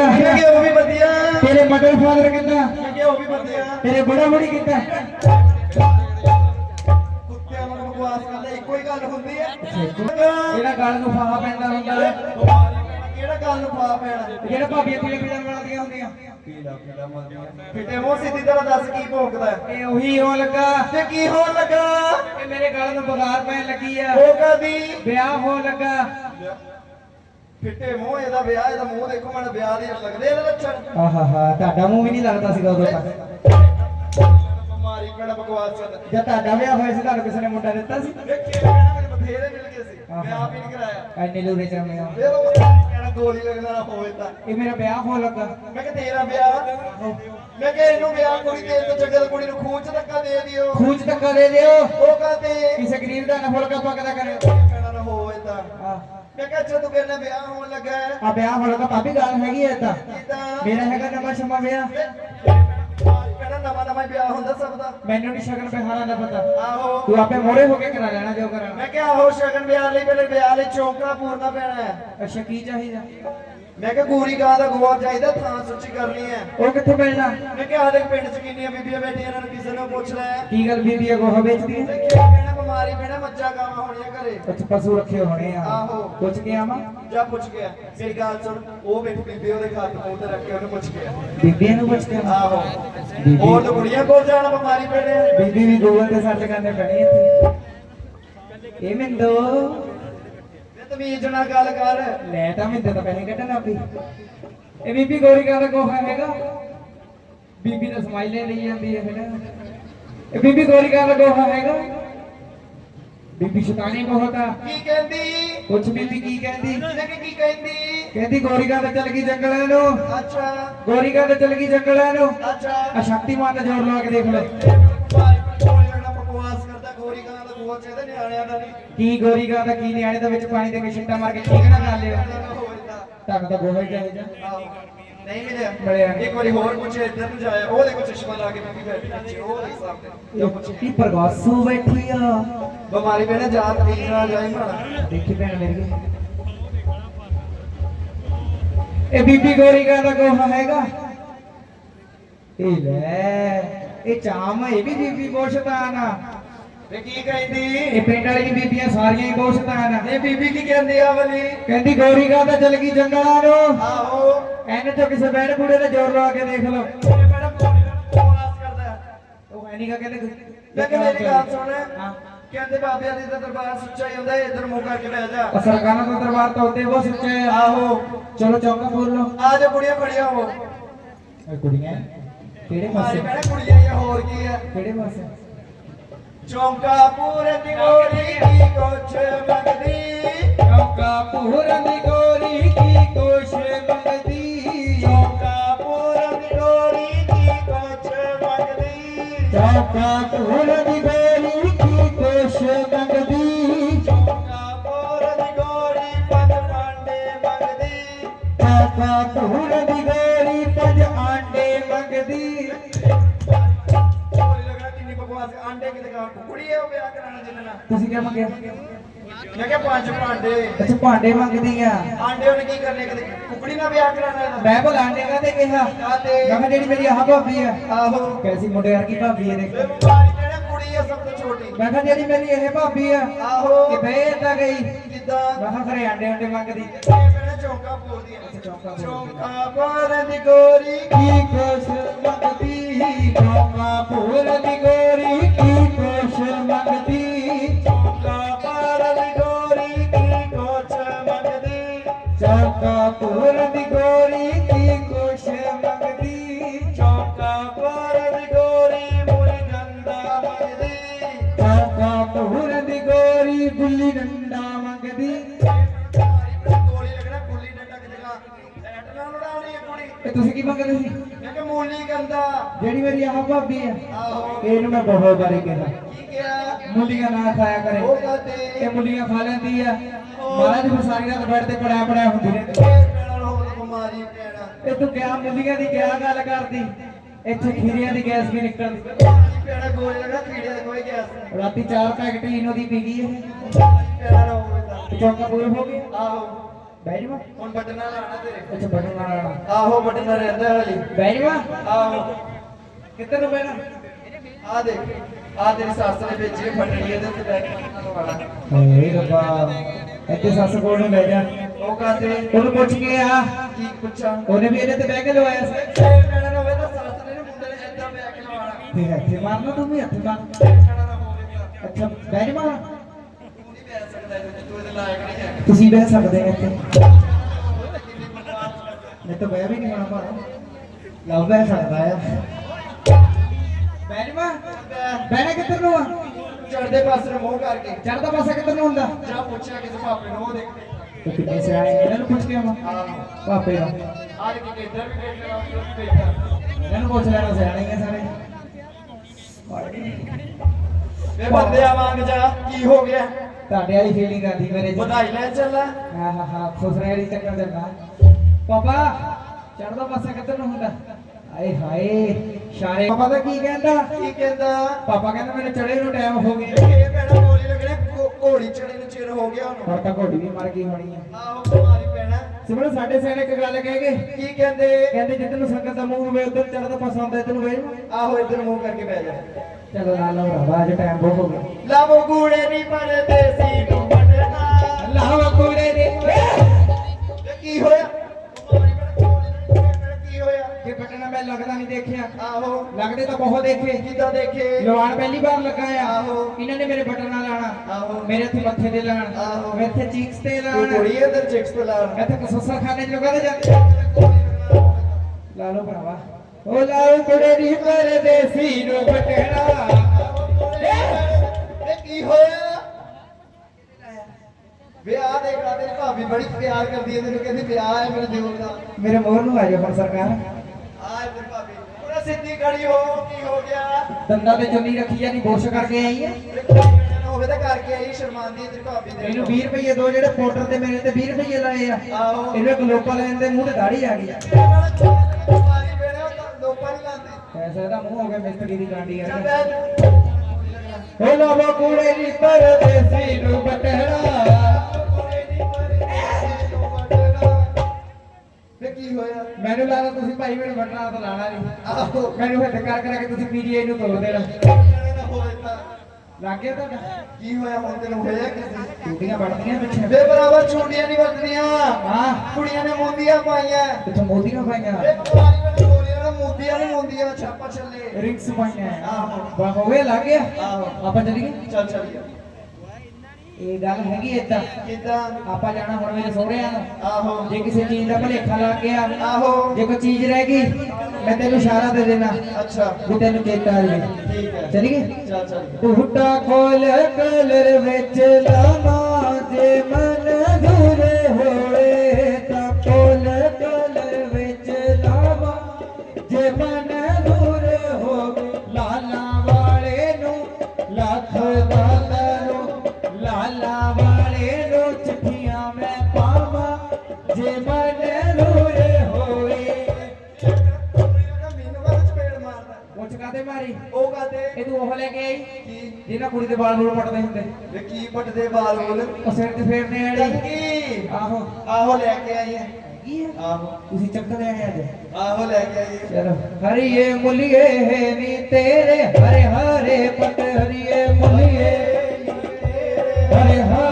ਮੈਂ ਕਿਹਾ ਉਹ ਵੀ ਵਧੀਆ। ਤੇਰੇ ਮਦਰ ਫਾਦਰ ਕਿੱਦਾਂ ਮੈਂ ਕਿਹਾ ਉਹ ਵੀ ਵਧੀਆ। ਤੇਰੇ ਬੜਾ ਬੜੀ ਕਿੱਦਾਂ ਕੁੱਤਿਆਂ ਨੂੰ ਬਕਵਾਸ ਕਰਦਾ ਇੱਕੋ ਹੀ ਗੱਲ ਹੁੰਦੀ ਹੈ। ਜਿਹੜਾ ਗੱਲ ਨੂੰ ਫਾਹਾ ਪੈਂਦਾ ਹੁੰਦਾ ਹੈ। ਕਿਹੜਾ ਗੱਲ ਨੂੰ ਪਾ ਪੈਣਾ? ਜਿਹੜਾ ਭਾਬੀਆਂ ਪੀਲੇ ਪੀਲੇ ਬਣਦੀਆਂ ਹੁੰਦੀਆਂ। ਪੀਲਾ ਪੀਲਾ ਮਲਦੀਆਂ ਫਿੱਟੇ ਮੂੰਹ ਸਿੱਧੀ ਤਰ੍ਹਾਂ ਦੱਸ ਕੀ ਭੌਂਕਦਾ? ਇਹ ਉਹੀ ਹੋ ਲੱਗਾ। ਤੇ ਕੀ ਹੋਣ ਲੱਗਾ? ਇਹ ਮੇਰੇ ਗਲ ਨੂੰ ਬੁਖਾਰ ਪੈਣ ਲੱਗੀ ਆ। ਉਹ ਕਦੀ ਵਿਆਹ ਹੋ ਲੱਗਾ। ਫਿੱਟੇ ਮੂੰਹ ਇਹਦਾ ਵਿਆਹ ਇਹਦਾ ਮੂੰਹ ਦੇਖੋ ਮੈਨੂੰ ਵਿਆਹ ਦੇ ਲੱਗਦੇ ਇਹਦੇ ਲੱਛਣ। ਆਹਾ ਹਾ ਤੁਹਾਡਾ ਮੂੰਹ ਵੀ ਨਹੀਂ ਲੱਗਦਾ ਸੀਗਾ ਉਦੋਂ ਤੱਕ। ਬਿਮਾਰੀ ਪੈਣਾ ਬਕਵਾਸ ਕਰਦਾ ਜਦ ਤੁਹਾਡਾ ਵਿਆਹ ਹੋਇਆ ਸੀ ਤੁਹਾਨੂੰ ਕਿਸੇ ਨੇ ਮੁੰਡਾ ਦਿੱਤਾ ਸੀ? ਵੇਖੇ ਮੈਨੂੰ ਬਥੇਰੇ ਮਿਲ ਗਏ ਸੀ। ਮੈਂ ਆਪ ਹੀ ਨਹੀਂ ਕਰਾਇਆ। ਐਨੇ ਲੂਰੇ ਚ ਮੈਂ ਫੇਰ ਉਹ ਕਹਿਣਾ ਗੋਲੀ ਲੱਗਣਾ ਨਾ ਹੋਵੇ ਤਾਂ। ਇਹ ਮੇਰਾ ਵਿਆਹ ਹੋ ਲੱਗਾ। ਮੈਂ ਕਿ ਤੇਰਾ ਵਿਆਹ? ਮੈਂ ਕਿ ਇਹਨੂੰ ਵਿਆਹ ਕੁੜੀ ਦੇ ਤੋਂ ਚੰਗੇ ਕੁੜੀ ਨੂੰ ਖੂਚ ਧੱਕਾ ਦੇ ਦਿਓ। ਖੂਜ ਧੱਕਾ ਦੇ ਦਿਓ। ਉਹ ਕਹਤੇ ਕਿਸੇ ਗਰੀਬ ਦਾ ਨਫਲ ਕਾ ਪਕਦਾ ਕਰਿਓ। ਕਹਿਣਾ ਨਾ ਹੋਵੇ ਤਾਂ। ਆ ਮੈਂ ਕਿਹਾ ਅੱਛਾ ਤੂੰ ਕਹਿੰਦਾ ਵਿਆਹ ਹੋਣ ਲੱਗਾ ਹੈ। ਆ ਵਿਆਹ ਹੋ ਲੱਗਾ ਭਾਬੀ ਗੱਲ ਹੈਗੀ ਐ ਤਾਂ ਮੇਰਾ ਹੈਗਾ ਨਵਾਂ ਸ਼ਮਾ ਵਿਆਹ। ਕਹਿੰਦਾ ਨਵਾਂ ਨਵਾਂ ਵਿਆਹ ਹੁੰਦਾ ਸਭ ਦਾ। ਮੈਨੂੰ ਨਹੀਂ ਸ਼ਗਨ ਪਹਿਹਾਰਾਂ ਦਾ ਪਤਾ। ਆਹੋ। ਤੂੰ ਆਪੇ ਮੋੜੇ ਹੋ ਕੇ ਕਰਾ ਲੈਣਾ ਜੋ ਕਰਾਣਾ ਮੈਂ ਕਿਹਾ ਆਹੋ ਸ਼ਗਨ ਵਿਆਹ ਲਈ ਪਹਿਲੇ ਵਿਆਹ ਲਈ ਚੌਂਕਾ ਪੂਰਨਾ ਪੈਣਾ ਹੈ। ਅੱਛਾ ਕੀ ਚਾਹੀਦਾ? ਮੈਂ ਕਿਹਾ ਗੋਰੀ ਗਾਂ ਦਾ ਗੋਆ ਚਾਹੀਦਾ ਥਾਂ ਸੁੱਚੀ ਕਰਨੀ ਹੈ। ਉਹ ਕਿੱਥੇ ਮਿਲਣਾ ਮੈਂ ਕਿਹਾ ਆਦੇ ਪਿੰਡ ਚ ਕਿੰਨੀਆਂ ਬੀਬੀਆਂ ਬੈਠੀਆਂ ਇਹਨਾਂ ਨੂੰ ਕਿਸੇ ਨੂੰ ਪੁੱਛ ਲੈ। ਕੀ ਗੱਲ ਬੀਬੀ ਇਹ ਗੋਹਾ ਵੇਚਦੀ ਹੈ? ਦੇਖਿਆ ਕਹਿਣਾ ਬਿਮਾਰੀ ਪੈਣਾ ਮੱਝਾਂ ਗਾਵਾਂ ਹੋਣੀਆਂ ਘਰੇ। ਅੱਛਾ ਪਸ਼ੂ ਰੱਖੇ ਹੋਣੇ ਆ। ਆਹੋ। ਪੁੱਛ ਕੇ ਆਵਾਂ? ਜਾ ਪੁੱਛ ਗਿਆ ਮੇਰੀ ਗੱਲ ਸੁਣ ਉਹ ਵੇਖ ਬੀਬੀ ਉਹਦੇ ਹੱਥ ਮੂੰਹ ਤੇ ਰੱਖ ਕੇ ਉਹਨੂੰ ਪੁੱਛ ਗਿਆ ਬੀਬੀ ਨੂੰ ਪੁੱਛ ਕੇ ਆਵਾਂ ਆਹੋ। ਬੀਬੀ ਹੋਰ ਤਾਂ ਕੁੜੀਆਂ ਕੋਲ ਜਾਣਾ ਬਿਮਾਰੀ ਪੈਣੇ ਬੀਬੀ ਵੀ ਗੂਗਲ ਤੇ ਸਰਚ ਕਰਨੇ ਪੈਣੀ ਇੱਥੇ। ਇਹ ਮਿੰਦੋ ਤੇ ਤਮੀਜ਼ ਨਾਲ ਗੱਲ ਕਰ। ਲੈ ਤਾਂ ਮਿੰਦੋ ਤਾਂ ਪੈਸੇ ਕੱਢਣਾ ਆਪੀ। ਇਹ ਬੀਬੀ ਗੋਰੀ ਕਾ ਦਾ ਗੋਹਾ ਹੈਗਾ? ਬੀਬੀ ਤਾਂ ਸਮਾਈਲੇ ਲਈ ਜਾਂਦੀ ਹੈ ਫਿਰ। ਇਹ ਬੀਬੀ ਗੋਰੀ ਕਾ ਦਾ ਗੋਹਾ ਹੈਗਾ? ਬੀਬੀ ਸ਼ੈਤਾਨੀ ਬਹੁਤ ਆ। ਕੀ ਕਹਿੰਦੀ? ਕੁਛ ਬੀਬੀ ਕੀ ਕਹਿੰਦੀ? ਮੈਂ ਕਿਹਾ ਕੀ ਕਹਿੰਦੀ? ਕਹਿੰਦੀ ਗੋਰੀ ਕਾ ਤਾਂ ਚਲ ਗਈ ਜੰਗਲਾਂ ਨੂੰ? ਅੱਛਾ। ਗੋਰੀ ਕਾ ਤਾਂ ਚਲ ਗਈ ਜੰਗਲਾਂ ਨੂੰ? ਅੱਛਾ। ਆ ਸ਼ਕਤੀਮਾਨ ਦਾ ਜੋੜ ਲਾ ਕੇ ਦੇਖ ਕਰਦਾ ਗਾਂ ਦਾ ਨਿਆਣਿਆਂ ਦਾ ਨਹੀਂ ਕੀ ਗੋਰੀ ਕਾ ਦਾ ਕੀ ਨਿਆਣੇ ਦੇ ਵਿੱਚ ਪਾਣੀ ਦੇ ਵਿੱਚ ਛਿੱਟਾ ਮਾਰ ਕੇ ਠੀਕ ਨਾ ਕਰ ਲਿਓ ਤੁਹਾਨੂੰ ਤਾਂ ਗੋਹਾ ਹੀ ਚਾਹੀਦਾ। ਨਹੀਂ ਮਿਲਿਆ। ਮਿਲਿਆ। ਇੱਕ ਵਾਰੀ ਹੋਰ ਪੁੱਛੇ ਇੱਧਰ ਨੂੰ ਜਾਇਆ। ਉਹ ਦੇਖੋ ਚਸ਼ਮਾ ਲਾ ਕੇ ਬੀਬੀ ਬੈਠੀ ਪਿੱਛੇ ਉਹ ਦੇਖ ਸਾਹਮਣੇ ਇਹ ਚਿੱਟੀ ਪ੍ਰਗਾਸੂ ਬੈਠੀ ਆ। ਬਿਮਾਰੀ ਪੈਣਾ ਜਾਤ ਠੀਕ ਨਾਲ ਜਾਈ ਮਾਣਾ ਦੇਖੀ ਭੈਣ ਮੇਰੀ ਇਹ ਬੀਬੀ ਗੋਰੀ ਕਾ ਦਾ ਗੋਹਾ ਹੈਗਾ। ਇਹ ਲੈ ਇਹ ਚਾਮ ਇਹ ਵੀ ਬੀਬੀ ਗੋਸ਼ਤਾਨ ਆ। ਤੇ ਕੀ ਕਹਿੰਦੀ? ਇਹ ਪਿੰਡ ਵਾਲੀ ਦੀ ਬੀਬੀਆਂ ਸਾਰੀਆਂ ਹੀ ਗੋਸ਼ਤਾਨ ਆ। ਇਹ ਬੀਬੀ ਕੀ ਕਹਿੰਦੀ ਆ ਵਾਲੀ? ਕਹਿੰਦੀ ਗੋਰੀ ਕਾ ਤਾਂ ਚਲ ਗਈ ਜੰਗਲਾਂ ਨੂੰ। ਆਹੋ। ਐਨੇ ਤੋਂ ਕਿਸੇ ਬੈਣ ਬੁੜੇ ਦਾ ਜ਼ੋਰ ਲਾ ਕੇ ਦੇਖ ਲਓ। ਇਹ ਮੈਡਮ ਬਕਵਾਸ ਕਰਦਾ ਉਹ ਐਨੀ ਕਾ ਕਹਿੰਦੇ ਮੈਂ ਕਿ ਮੇਰੀ ਗੱਲ ਸੁਣ। ਹਾਂ ਕਹਿੰਦੇ ਬਾਬਿਆਂ ਦੀ ਤਾਂ ਦਰਬਾਰ ਸੁੱਚਾ ਹੀ ਹੁੰਦਾ ਇਧਰ ਮੂੰਹ ਕਰਕੇ ਬਹਿ ਜਾ। ਉਹ ਸਰਕਾਰਾਂ ਦਾ ਦਰਬਾਰ ਤਾਂ ਉੱਤੇ ਬਹੁਤ ਸੱਚੇ ਆ ਆਹੋ। ਚਲੋ ਚੌਂਕਾ ਬੋਲ ਲਓ। ਆ ਜਾ ਕੁੜੀਆਂ ਖੜੀਆਂ ਹੋ। ਇਹ ਕੁੜੀਆਂ ਕਿਹੜੇ ਮਾਰੀ ਪਾਸੇ? ਮੈਡਮ ਕੁੜੀਆਂ ਜਾਂ ਹੋਰ ਕੀ ਹੈ। ਕਿਹੜੇ ਪਾਸੇ? ਚੌਂਕਾ ਪੂਰਨ ਦੀ ਗੋਰੀ ਕੀ ਕੁਛ ਮੰਗਦੀ ਚੌਂਕਾ ਪੂਰਨ ਦੀ ਗੋਰੀ ਕੀ ਕੁਛ ਮੰਗਦੀ ਚੌਂਕਾ ਪੂਰਨ ਦੀ ਗੋਰੀ ਕੀ ਕੁਛ ਮੰਗਦੀ ਚੌਂਕਾ ਪੂਰਨ ਦੀ ਗੋਰੀ ਕੀ ਕੁਛ ਆਂਡੇ ਕਿਤੇ ਕਾ ਕੁੜੀ ਉਹ ਵਿਆਹ ਕਰਾਣਾ ਜਿੰਨਾ ਤੁਸੀਂ ਕੀ ਮੰਗਿਆ? ਮੈਂ ਕਿਹਾ ਪੰਜ ਭਾਂਡੇ। ਅੱਛਾ ਭਾਂਡੇ ਮੰਗਦੀ ਆ। ਆਂਡੇ ਉਹਨੇ ਕੀ ਕਰਨੇ ਕਿਤੇ? ਕੁਕੜੀ ਨਾਲ ਵਿਆਹ ਕਰਾਣਾ ਇਹਦਾ। ਮੈਂ ਭਲਾ ਆਂਡੇ ਕਾਹਦੇ ਕਿਹਾ ਕਾਤੇ ਮੈਂ ਕਿਹਾ ਜਿਹੜੀ ਮੇਰੀ ਆਹ ਭਾਬੀ ਆ। ਆਹੋ। ਕੈਸੀ ਮੁੰਡੇ ਵਰਗੀ ਭਾਬੀ ਹੈ ਕੁੜੀ ਆ ਸਭ ਤੋਂ ਛੋਟੀ। ਮੈਂ ਕਿਹਾ ਜਿਹੜੀ ਮੇਰੀ ਇਹ ਭਾਬੀ ਆ ਆਹੋ। ਇਹ ਬੇਰ ਤਾਂ ਗਈ। ਕਿੱਦਾਂ? ਮੈਂ ਕਿਹਾ ਘਰੇ ਆਂਡੇ ਆਂਡੇ ਮੰਗਦੀ। ਮੈਨੇ ਚੌਂਕਾ ਪੋਲਦੀ ਆ। ਚੌਂਕਾ ਬੋਲਦੀ ਆ। ਚੌਂਕਾ ਪੂਰਨ ਦੀ ਗੋਰੀ ਕੀ ਕੁਛ ਮੰਗਦੀ ਚੌਂਕਾ ਪੂਰਨ ਦੀ ਗੋਰੀ ਕੀ ਕੁਛ ਮੰਗਦੀ ਚੌਂਕਾ ਪੂਰਨ ਦੀ ਗੋਰੀ ਕੀ ਕੁਛ ਮੰਗਦੀ ਚੌਂਕਾ ਪੂਰਨ ਇਹ ਤੁਸੀਂ ਕੀ ਮੰਗਦੇ ਸੀ? ਮੈਂ ਕਿ ਮੂਲੀ ਗੰਦਾ। ਜਿਹੜੀ ਮੇਰੀ ਆਹ ਭਾਬੀ ਆ ਆਹੋ। ਇਹਨੂੰ ਮੈਂ ਬਹੁਤ ਬਾਰੇ ਕਿਹਾ। ਕੀ ਕਿਹਾ? ਮੁੰਡੀਆਂ ਨਾ ਖਾਇਆ ਕਰੇ। ਉਹ ਕਹਤੇ ਇਹ ਮੁੰਡੀਆਂ ਖਾ ਲੈਂਦੀ ਆ। ਮਹਾਰਾਜ ਫਿਰ ਸਾਰੀ ਰਾਤ ਬੈਠ ਤੇ ਪੜਿਆ ਪੜਿਆ ਹੁੰਦੀ ਹੋ ਬਿਮਾਰੀ ਪੈਣਾ। ਇਹ ਤੂੰ ਕਿਆ ਮੁੰਡੀਆਂ ਦੀ ਕਿਆ ਗੱਲ ਕਰਦੀ। ਇੱਥੇ ਖੀਰਿਆਂ ਦੀ ਗੈਸ ਵੀ ਨਿਕਲਦੀ ਪੈਣਾ ਗੋਲੀ ਲੱਗਣਾ ਕੀੜੇ ਦਾ ਕੋਈ ਗੈਸ ਨਹੀਂ। ਰਾਤੀ ਚਾਰ ਪੈਕਟ ਇਨੋ ਦੀ ਪੀ ਗਈ ਪੈਣਾ ਨਾ। ਹੋਵੇ ਤਾਂ ਚੌਂਕਾ ਪੂਰਾ ਹੋ ਗਿਆ? ਆਹੋ। ਬਹਿ ਜਾਵਾਂ ਹੁਣ ਬਟਨਾ ਲਾਣਾ ਤੇਰੇ ਅੱਛਾ ਬਟਨ ਲਾਣਾ ਆਹੋ ਬਟਨਾ ਰਹਿੰਦਾ ਹਲੀ ਜਾਵਾਂ ਆਹੋ। ਕਿੱਧਰ ਨੂੰ ਬਹਿਣਾ? ਆ ਦੇਖ ਆ ਤੇਰੀ ਸੱਸ ਨੇ ਭੇਜੀ ਫਟੜੀ ਇਹਦੇ ਤੇ ਬੈਠ ਕੇ ਲਵਾਣਾ ਓਏ ਰੱਬਾ ਇੱਥੇ ਸੱਸ ਕੋਲ ਨੂੰ ਲੈ ਜਾ। ਉਹ ਕਾਤੇ ਉਹਨੂੰ ਪੁੱਛ ਕੇ ਆ। ਕੀ ਪੁੱਛਾਂ? ਉਹਨੇ ਵੀ ਇਹਦੇ ਤੇ ਬਹਿ ਕੇ ਲਵਾਇਆ ਸੀ। ਹੋਵੇ ਤਾਂ ਸੱਸ ਨੇ ਮੁੰਡੇ ਨੇ ਏਦਾਂ ਬੈਠ ਕੇ ਲਵਾਣਾ ਤੇ ਹੱਥੇ ਮਾਰਨਾ ਤੂੰ ਵੀ ਹੱਥੇ ਮਾਰ ਅੱਛਾ ਤੂੰ ਨਹੀਂ ਬੈਠ ਸਕਦਾ ਇਹਦੇ ਤੇ, ਤੂੰ ਇਹਦੇ ਲਾਇਕ ਨਹੀਂ ਹੈ ਤੁਸੀਂ ਬਹਿ ਸਕਦੇ ਹੋ ਇੱਥੇ। ਮੈਂ ਤਾਂ ਬਹਿ ਵੀ ਨਹੀਂ ਹੋਣਾ ਭਾਣਾ ਲਵ ਬਹਿ ਸਕਦਾ ਆ। ਬਹਿ ਜਾਵਾਂ ਬਹਿਣਾ ਕਿੱਧਰ ਨੂੰ ਆ? ਚੜਦੇ ਪਾਸੇ ਨੂੰ ਮੂੰਹ ਕਰਕੇ। ਚੜਦਾ ਪਾਸਾ ਕਿੱਧਰ ਨੂੰ ਹੁੰਦਾ? ਜਾ ਪੁੱਛਿਆ ਕਿਸੇ ਭਾਪੇ ਨੂੰ ਉਹ ਦੇਖ। ਤੇ ਕਿੰਨੇ ਸਿਆਣੇ ਇਹਨਾਂ ਨੂੰ ਪੁੱਛ ਕੇ ਆਵਾਂ। ਪਾਪੇ ਦਾ। ਆਹ ਕਿ ਇੱਧਰ ਵੀ ਦੇਖ ਲਿਆ ਉੱਧਰ ਵੀ ਦੇਖ ਇਹਨਾਂ ਨੂੰ ਪੁੱਛ ਲੈਣਾ ਸਿਆਣੇ ਹੀ ਆ ਸਾਰੇ। ਵੇ ਜਾ ਕੀ ਹੋ ਗਿਆ? ਤੁਹਾਡੇ ਵਾਲੀ ਫੀਲਿੰਗ ਆਦੀ ਮੇਰੇ ਚ। ਵਧਾਈ ਲੈ ਚੱਲਾ। ਹਾਂ ਹਾਂ ਹਾਂ ਖੁਸ਼ ਰਹਿ ਰਹੀ ਚੱਕਰ ਦਿੰਦਾ ਪਾਪਾ ਚੜਦਾ ਪਾਸਾ ਕਿੱਧਰ ਨੂੰ ਹੁੰਦਾ? ਆਏ ਹਾਏ ਸ਼ਾਰੇ ਪਾਪਾ ਦਾ ਕੀ ਕਹਿੰਦਾ? ਕੀ ਕਹਿੰਦਾ? ਪਾਪਾ ਕਹਿੰਦਾ ਮੈਨੂੰ ਚੜੇ ਨੂੰ ਟਾਈਮ ਹੋ ਗਿਆ। ਇਹ ਪੈਣਾ ਬੋਲੀ ਲੱਗਣਾ ਘੋੜੀ ਚੜੇ ਨੂੰ ਚਿਰ ਹੋ ਗਿਆ ਉਹਨੂੰ। ਹੁਣ ਤਾਂ ਘੋੜੀ ਵੀ ਮਰ ਗਈ ਹੋਣੀ ਆ। ਆਹੋ ਪੈਣਾ ਸਿਮਰਨ ਸਾਡੇ ਸਿਆਣੇ ਇੱਕ ਗੱਲ ਕਹਿ ਗਏ। ਕੀ ਕਹਿੰਦੇ? ਕਹਿੰਦੇ ਜਿੱਦ ਨੂੰ ਸੰਗਤ ਦਾ ਮੂੰਹ ਹੋਵੇ ਉਧਰ ਚੜਦਾ ਪਾਸਾ ਹੁੰਦਾ ਇੱਧਰ ਨੂੰ ਵੇਜ ਆਹੋ ਇੱਧਰ ਮੂੰਹ ਕਰਕੇ ਬਹਿ ਜਾ। ਚਲੋ ਲਾ ਲਓ ਅੱਜ ਟਾਈਮ ਬਹੁਤ ਹੋ ਗਿਆ ਲਾਵੋ ਗੂੜੇ ਨਹੀਂ ਪੜਦੇ ਸੀ ਨੂੰ ਮੈਂ ਲੱਗਦਾ ਨਹੀਂ ਦੇਖਿਆ। ਆਹੋ। ਲੱਗਦੇ ਤਾਂ ਬਹੁਤ ਦੇਖੇ। ਕਿੱਦਾਂ ਦੇਖੇ। ਲਵਾਣ ਪਹਿਲੀ ਵਾਰ ਲੱਗਾ ਆ ਆਹੋ। ਇਹਨਾਂ ਨੇ ਮੇਰੇ ਬਟਨ ਨਾਲ ਲਾਣਾ। ਆਹੋ। ਮੇਰੇ ਇੱਥੇ ਮੱਥੇ ਤੇ ਲਾਣ। ਆਹੋ। ਮੇਰੇ ਇੱਥੇ ਚੀਕਸ ਤੇ ਤੂੰ ਲਾਣ। ਕੁੜੀ ਇੱਧਰ ਚਿਕਸ ਤੇ ਲਾਉਣ ਇੱਥੇ ਕਸੂਸਾ ਖਾਣੇ ਚ ਲਗਾ ਦੇ ਜਾਂਦੇ ਲਾ ਲਓ ਭਰਾਵਾ। ਉਹ ਲਾਓ ਕੁੜੇ ਦੀ ਪਰਦੇਸੀ ਨੂੰ ਬਟਣਾ ਇਹ ਕੀ ਹੋਇਆ? ਵਿਆਹ ਦੇ ਕਰਾ ਤੇਰੀ ਭਾਬੀ ਬੜੀ ਪਿਆਰ ਕਰਦੀ ਹੈ ਤੈਨੂੰ। ਕਹਿੰਦੀ ਵਿਆਹ ਹੈ ਮੇਰੇ ਦਿਓਰ ਦਾ। ਮੇਰੇ ਮੋਹਰ ਨੂੰ ਆ ਜਾ ਹੁਣ ਸਰਕਾਰ। ਪੂਰਾ ਸਿੱਧੀ ਖੜੀ ਹੋ ਕੀ ਹੋ ਗਿਆ? ਦੰਦਾਂ ਤੇ ਚੁੰਨੀ ਰੱਖੀ ਜਾਨੀ ਬੋਸ਼ ਕਰਕੇ ਆਈ ਹੈ ਹੋਵੇ ਤਾਂ ਕਰਕੇ ਆਈ ਸ਼ਰਮਾਂਦੀ ਤੇਰੀ ਭਾਬੀ ਦੇ ਇਹਨੂੰ 20 ਰੁਪਏ ਦੋ ਜਿਹੜੇ ਪੋਟਰ ਤੇ ਮੇਰੇ ਤੇ 20 ਰੁਪਏ ਲਾਏ ਆ। ਆਹੋ। ਇਹਨੂੰ ਇੱਕ ਲੋਪਾ ਲੈਣ ਦੇ ਮੂੰਹ ਤੇ ਦਾੜੀ ਆ ਗਈ ਬਿਮਾਰੀ ਪੈਣਾ ਉਹ ਤਾਂ ਲੋਕਾਂ ਨਹੀਂ ਲਾਉਂਦੇ। ਐਸਾ ਇਹਦਾ ਮੂੰਹ ਹੋ ਗਿਆ ਮਿਸਤਰੀ ਦੀ ਗਾਂਡੀ ਆ ਉਹ ਲਾਵਾ ਕੁੜੇ ਦੀ ਪਰਦੇਸੀ ਨੂੰ ਬਟਣਾ ਕੀ ਹੋਇਆ? ਮੈਨੂੰ ਲੱਗਦਾ ਤੁਸੀਂ ਭਾਈ ਮੈਨੂੰ ਬਟਨਾ ਤਾਂ ਲਾਣਾ ਨਹੀਂ। ਆਹੋ। ਮੈਨੂੰ ਹੱਥ ਕਰ ਕਰ ਕੇ ਤੁਸੀਂ ਪੀਜੀਆਈ ਨੂੰ ਤੋੜ ਦੇਣਾ। ਤਾਂ ਲੱਗ ਗਿਆ ਤੁਹਾਡਾ? ਕੀ ਹੋਇਆ? ਹੁਣ ਤੈਨੂੰ ਹੋਇਆ ਕਿਸੇ ਟੂਟੀਆਂ ਵੱਢਦੀਆਂ ਪਿੱਛੇ। ਵੇ ਬਰਾਬਰ ਛੁੱਟੀਆਂ ਨਹੀਂ ਵੱਜਦੀਆਂ ਹਾਂ। ਕੁੜੀਆਂ ਨੇ ਮੁੰਦੀਆਂ ਪਾਈਆਂ। ਪਿੱਛੇ ਮੋਦੀਆਂ ਪਾਈਆਂ। ਵੇ ਕੁਮਾਰੀ ਵਾਲੇ ਗੋਲੀਆਂ ਨੇ ਮੁੰਦੀਆਂ ਨਹੀਂ ਮੁੰਦੀਆਂ ਛਾਪਾ ਛੱਲੇ। ਰਿੰਗਸ ਪਾਈਆਂ। ਆਹੋ। ਬਾ ਹੋਵੇ ਲੱਗ ਗਿਆ? ਆਹੋ। ਆਪਾਂ ਚੱਲੀਏ? ਚੱਲ ਚੱਲ ਗਿਆ ਇਹ ਗੱਲ ਹੈਗੀ ਏਦਾਂ ਕਿਦਾਂ ਆਪਾਂ ਜਾਣਾ ਹੁਣ ਮੇਰੇ ਸਹੁਰਿਆਂ ਨੂੰ। ਆਹੋ। ਜੇ ਕਿਸੇ ਚੀਜ਼ ਦਾ ਭਲੇਖਾ ਲੱਗ ਗਿਆ ਆਹੋ। ਜੇ ਕੋਈ ਚੀਜ਼ ਰਹਿ ਗਈ ਮੈਂ ਤੈਨੂੰ ਇਸ਼ਾਰਾ ਦੇ ਦੇਣਾ। ਅੱਛਾ। ਵੀ ਤੈਨੂੰ ਚੇਤਾ ਆ ਜਾਵੇ। ਠੀਕ ਹੈ। ਚੱਲੀਏ ਚੱਲ ਚੱਲ। ਟੂਟਾ ਖੋਲ ਕਲਰ ਵਿੱਚ ਲਾਵਾਂ ਜੇ ਮਨ ਦੂਰੇ ਉਹ ਕਾਤੇ ਇਹ ਤੂੰ ਉਹ ਲੈ ਕੇ ਆਈ ਕੀ? ਜਿਹਨਾਂ ਕੁੜੀ ਦੇ ਵਾਲ ਬੂਲ ਪਟਦੇ ਹੁੰਦੇ। ਵੇ ਕੀ ਪਟਦੇ ਬਾਲ ਬੋਲ? ਉਹ ਸਿਰ ਤੇ ਫੇਰਨੇ ਵਾਲੀ। ਚੰਗੀ ਆਹੋ। ਆਹੋ ਲੈ ਕੇ ਆਈ ਹੈ ਹੈਗੀ ਆ। ਆਹੋ। ਤੁਸੀਂ ਚੱਕਰ ਆਏ ਅੱਜ। ਆਹੋ ਲੈ ਕੇ ਆਈ ਹੈ ਚਲੋ ਹਰੀਏ ਮੁਲੀਏ ਨੀ ਤੇਰੇ ਹਰੇ ਹਰੇ ਪਤ ਹਰੀਏ ਮੁਲੀਏ। ਹਰੇ ਹਰੇ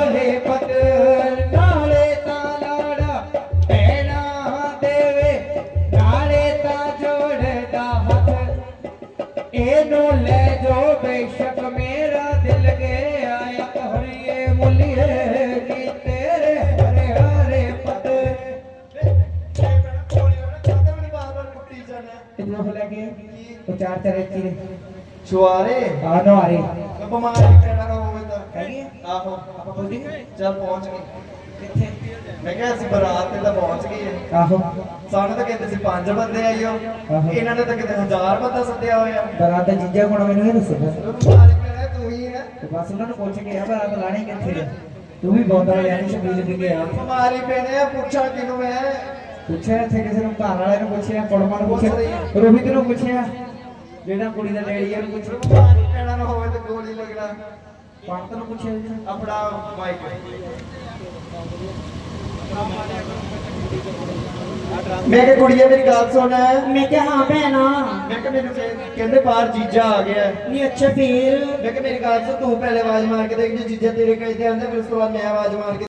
ਉਹ ਚਾਰ ਚਾਰ ਇੱਥੇ? ਨੇ ਛੁਆਰੇ ਆ ਨਵਾਰੇ ਬਿਮਾਰੀ ਪੈਣਾ ਨਾ ਹੋਵੇ ਤਾਂ। ਹੈਗੀ ਆ? ਆਹੋ। ਆਪਾਂ ਬੋਲੀ ਚੱਲ ਪਹੁੰਚ ਗਏ। ਕਿੱਥੇ? ਮੈਂ ਕਿਹਾ ਅਸੀਂ ਬਰਾਤ ਤੇ ਤਾਂ ਪਹੁੰਚ ਗਏ। ਆਹੋ। ਸਾਨੂੰ ਤਾਂ ਕਹਿੰਦੇ ਸੀ ਪੰਜ ਬੰਦੇ ਆਈਓ ਆਹੋ। ਇਹਨਾਂ ਨੇ ਤਾਂ ਕਿਤੇ ਹਜ਼ਾਰ ਬੰਦਾ ਸੱਦਿਆ ਹੋਇਆ। ਬਰਾਤ ਦਾ ਜੀਜਾ ਕੋਣ ਮੈਨੂੰ ਇਹ ਦੱਸੋ ਤੂੰ ਹੀ ਹੈ ਤੇ ਬਸ ਉਹਨਾਂ ਨੂੰ ਪੁੱਛ ਕੇ ਆ ਬਰਾਤ ਲਾਣੀ ਕਿੱਥੇ ਤੂੰ ਵੀ ਬੋਤਲ ਲੈਣੀ ਸ਼ਬੀਲ ਪੀ ਕੇ ਆ। ਬਿਮਾਰੀ ਪੈਣੇ ਆ ਪੁੱਛਾਂ ਕਿਨੂੰ ਹੈ ਪੁੱਛਿਆ ਇੱਥੇ ਕਿਸੇ ਨੂੰ ਘਰ ਵਾਲੇ ਨੂੰ ਪੁੱਛਿਆ ਕੁੜਮਾ ਨੂੰ ਪੁੱਛਿਆ ਰੋਹਿਤ ਨੂੰ ਪੁੱਛਿਆ ਜਿਹੜਾ ਕੁੜੀ ਦਾ ਡੈਡੀ ਆ ਉਹਨੂੰ ਪੁੱਛਿਆ। ਬਿਮਾਰੀ ਪੈਣਾ ਨਾ ਹੋਵੇ ਤਾਂ ਗੋਲੀ ਲੱਗਣਾ। ਪੰਤ ਨੂੰ ਪੁੱਛਿਆ। ਆਪਣਾ ਮਾਈਕ ਮੈਂ ਕਿ ਕੁੜੀਏ ਮੇਰੀ ਗੱਲ ਸੁਣ। ਮੈਂ ਕਿਹਾ ਹਾਂ ਭੈਣਾ। ਮੈਂ ਕਿ ਮੈਨੂੰ ਕਹਿ- ਕਹਿੰਦੇ ਬਾਹਰ ਜੀਜਾ ਆ ਗਿਆ। ਨਹੀਂ ਅੱਛਾ ਫੇਰ। ਮੈਂ ਕਿ ਮੇਰੀ ਗੱਲ ਸੁਣ ਤੂੰ ਪਹਿਲੇ ਆਵਾਜ਼ ਮਾਰ ਕੇ ਦੇਖ ਜੇ ਜੀਜਾ ਤੇਰੇ ਕਹਿੰਦੇ ਆਂਦੇ ਫਿਰ ਉਸ ਤੋਂ ਬਾਅਦ ਮੈਂ ਆਵਾਜ਼ ਮਾਰ ਕੇ